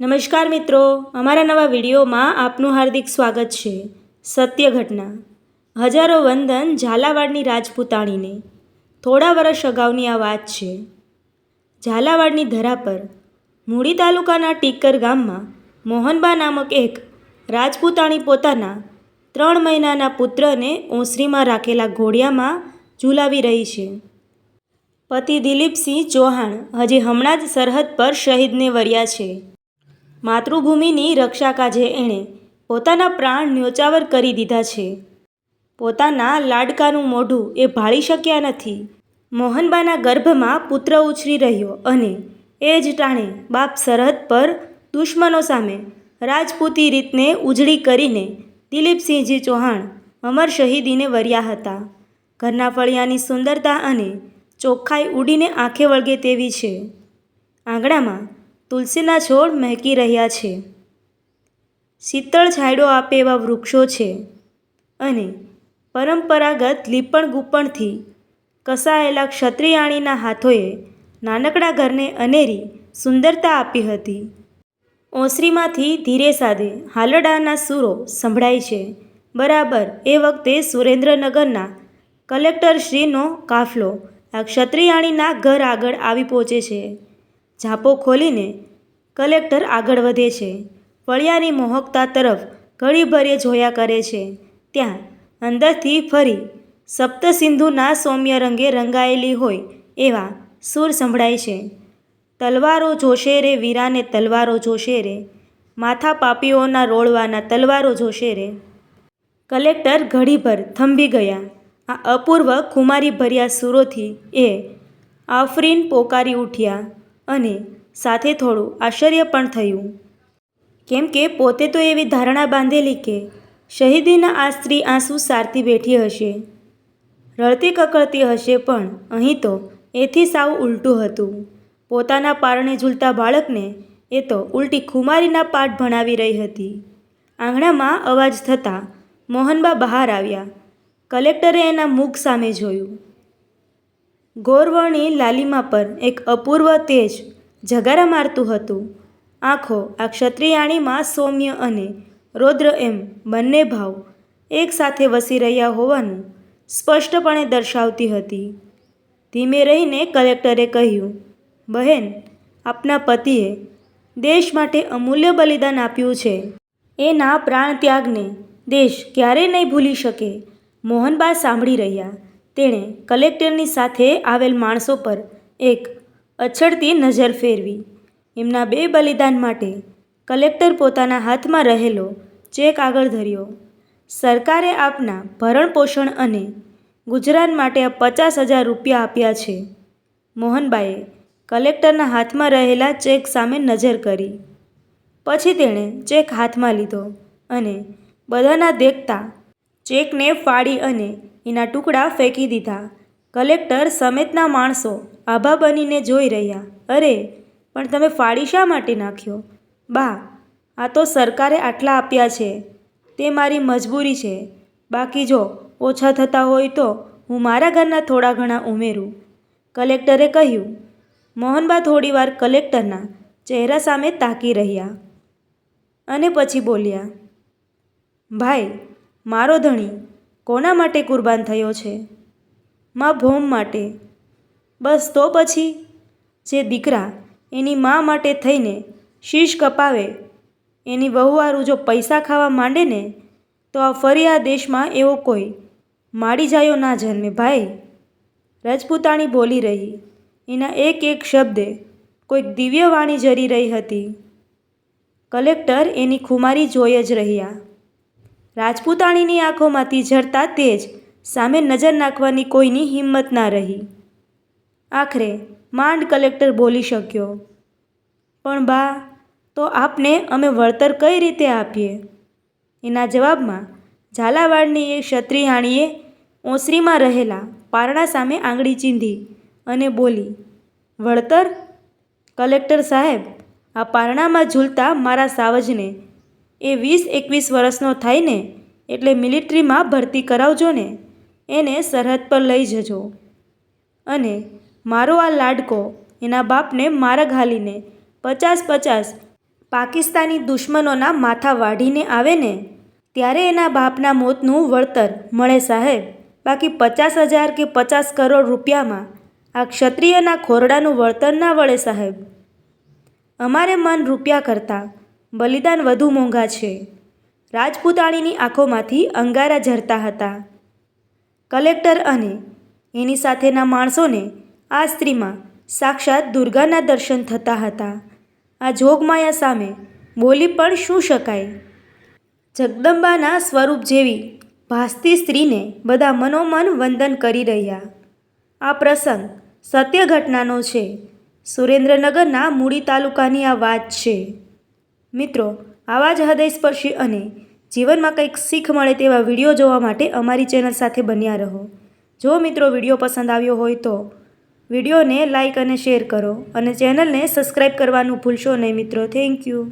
નમસ્કાર મિત્રો, અમારા નવા વિડીયોમાં આપનું હાર્દિક સ્વાગત છે. સત્ય ઘટના. હજારો વંદન ઝાલાવાડની રાજપૂતાણીને. થોડા વર્ષ અગાઉની આ વાત છે. ઝાલાવાડની ધરા પર મૂળી તાલુકાના ટીકર ગામમાં, મોહનબા નામક એક રાજપૂતાણી પોતાના ત્રણ મહિનાના પુત્રને ઓસરીમાં રાખેલા ઘોડિયામાં ઝૂલાવી રહી છે. પતિ દિલીપસિંહ ચૌહાણ હજી હમણાં જ સરહદ પર શહીદને વર્યા છે. માતૃભૂમિની રક્ષા કાજે એણે પોતાના પ્રાણ ન્યોચાવર કરી દીધા છે. પોતાના લાડકાનું મોઢું એ ભાળી શક્યા નથી. મોહનબાના ગર્ભમાં પુત્ર ઉછરી રહ્યો અને એ જ ટાણે બાપ સરહદ પર દુશ્મનો સામે રાજપૂતી રીતને ઉજળી કરીને દિલીપસિંહજી ચૌહાણ અમર શહીદીને વર્યા હતા. ઘરના ફળિયાની સુંદરતા અને ચોખ્ખાઈ ઉડીને આંખે વળગે તેવી છે. આંગણામાં તુલસીના છોડ મહેકી રહ્યા છે. શીતળ છાંયડો આપે એવા વૃક્ષો છે અને પરંપરાગત લીપણ ગુપણથી કસાયેલા ક્ષત્રિયાણીના હાથોએ નાનકડા ઘરને અનેરી સુંદરતા આપી હતી. ઓસરીમાંથી ધીરે સાદે હાલડાના સૂરો સંભળાય છે. બરાબર એ વખતે સુરેન્દ્રનગરના કલેક્ટરશ્રીનો કાફલો આ ક્ષત્રિયાણીના ઘર આગળ આવી પહોંચે છે. ઝાપો ખોલીને કલેક્ટર આગળ વધે છે. ફળિયાની મોહકતા તરફ ઘડીભરે જોયા કરે છે. ત્યાં અંદરથી ફરી સપ્તસિંધુના સૌમ્ય રંગે રંગાયેલી હોય એવા સૂર સંભળાય છે. તલવારો જોશે રે વીરાને, તલવારો જોશે રે. માથા પાપીઓના રોળવાના તલવારો જોશે રે. કલેક્ટર ઘડીભર થંભી ગયા. આ અપૂર્વ ખુમારી ભર્યા સૂરોથી એ આફરીન પોકારી ઉઠ્યા અને સાથે થોડું આશ્ચર્ય પણ થયું. કેમ કે પોતે તો એવી ધારણા બાંધેલી કે શહીદીના આ સ્ત્રી આંસુ સારતી બેઠી હશે. રડતી કકડતી હશે પણ અહીં તો એથી સાવ ઉલટું હતું. પોતાના પારણે ઝૂલતા બાળકને એ તો ઉલટી ખુમારીના પાઠ ભણાવી રહી હતી. આંગણામાં અવાજ થતાં મોહનબા બહાર આવ્યા. કલેક્ટરે એના મુખ સામે જોયું. ગોરવણી લાલીમા પર એક અપૂર્વ તેજ જગારા મારતું હતું. આંખો આ ક્ષત્રિયાણીમાં સૌમ્ય અને રૌદ્ર એમ બંને ભાવ એકસાથે વસી રહ્યા હોવાનું સ્પષ્ટપણે દર્શાવતી હતી. ધીમે રહીને કલેક્ટરે કહ્યું, બહેન, આપના પતિએ દેશ માટે અમૂલ્ય બલિદાન આપ્યું છે. એના પ્રાણ ત્યાગને દેશ ક્યારેય નહીં ભૂલી શકે. મોહનબા સાંભળી રહ્યા. તેણે કલેક્ટરની સાથે આવેલ માણસો પર એક અછડતી નજર ફેરવી. એમના બે બલિદાન માટે કલેક્ટર પોતાના હાથમાં રહેલો ચેક આગળ ધર્યો. સરકારે આપના ભરણ પોષણ અને ગુજરાત માટે પચાસ હજાર રૂપિયા આપ્યા છે. મોહનબાએ કલેક્ટરના હાથમાં રહેલા ચેક સામે નજર કરી. પછી તેણે ચેક હાથમાં લીધો અને બધાના દેખતા ચેકને ફાડી અને એના ટુકડા ફેંકી દીધા. કલેક્ટર સમેતના માણસો આભા બનીને જોઈ રહ્યા. અરે, પણ તમે ફાડી શા માટે નાખ્યો? બા, આ તો સરકારે આટલા આપ્યા છે. તે મારી મજબૂરી છે. બાકી જો ઓછા થતા હોય તો હું મારા ઘરના થોડા ઘણા ઉમેરું. કલેક્ટરે કહ્યું, મોહનબા થોડીવાર કલેક્ટરના ચહેરા સામે તાકી રહ્યા અને પછી બોલ્યા, ભાઈ, મારો ધણી કોના માટે કુરબાન થયો છે? મા ભોમ માટે. બસ તો પછી જે દીકરા એની મા માટે થઈને શીશ કપાવે, એની વહુવારું જો પૈસા ખાવા માંડે ને, તો આ ફરી આ દેશમાં એવો કોઈ માડી જાયો ના જન્મે. ભાઈ, રજપૂતાણી બોલી રહી. એના એક એક શબ્દે કોઈક દિવ્ય વાણી જરી રહી હતી. કલેક્ટર એની ખુમારી જોઈ જ રહ્યા. રાજપૂતાણીની આંખોમાંથી ઝરતા તેજ સામે નજર નાખવાની કોઈની હિંમત ના રહી. આખરે માંડ કલેક્ટર બોલી શક્યો, પણ બા, તો આપને અમે વળતર કઈ રીતે આપીએ? એના જવાબમાં ઝાલાવાડની એ ક્ષત્રિયાણીએ ઓસરીમાં રહેલા પારણા સામે આંગળી ચીંધી અને બોલી, વળતર? કલેક્ટર સાહેબ, આ પારણામાં ઝૂલતા મારા સાવજને. એ વીસ એકવીસ વર્ષનો થાય ને એટલે મિલિટરીમાં ભરતી કરાવજો ને. એને સરહદ પર લઈ જજો. અને મારો આ લાડકો એના બાપને મારા ઘાલીને પચાસ પચાસ પાકિસ્તાની દુશ્મનોના માથા વાઢીને આવે ને, ત્યારે એના બાપના મોતનું વળતર મળે સાહેબ. બાકી પચાસ હજાર કે પચાસ કરોડ રૂપિયામાં આ ક્ષત્રિયના ખોરડાનું વળતર ના વળે સાહેબ. અમારે મન રૂપિયા કરતાં બલિદાન વધુ મોંઘા છે. રાજપૂતાણીની આંખોમાંથી અંગારા ઝરતા હતા. કલેક્ટર અને એની સાથેના માણસોને આ સ્ત્રીમાં સાક્ષાત દુર્ગાના દર્શન થતા હતા. આ જોગમાયા સામે બોલી પણ શું શકાય? જગદંબાના સ્વરૂપ જેવી ભાસતી સ્ત્રીને બધા મનોમન વંદન કરી રહ્યા. આ પ્રસંગ સત્ય ઘટનાનો છે. સુરેન્દ્રનગરના મૂડી તાલુકાની આ વાત છે. મિત્રો, આવા જ હૃદયસ્પર્શી અને જીવનમાં કંઈક શીખ મળે તેવા વીડિયો જોવા માટે અમારી ચેનલ સાથે બન્યા રહો. જો મિત્રો વીડિયો પસંદ આવ્યો હોય તો વિડીયોને લાઈક અને શેર કરો અને ચેનલને સબસ્ક્રાઈબ કરવાનું ભૂલશો નહીં મિત્રો. Thank you.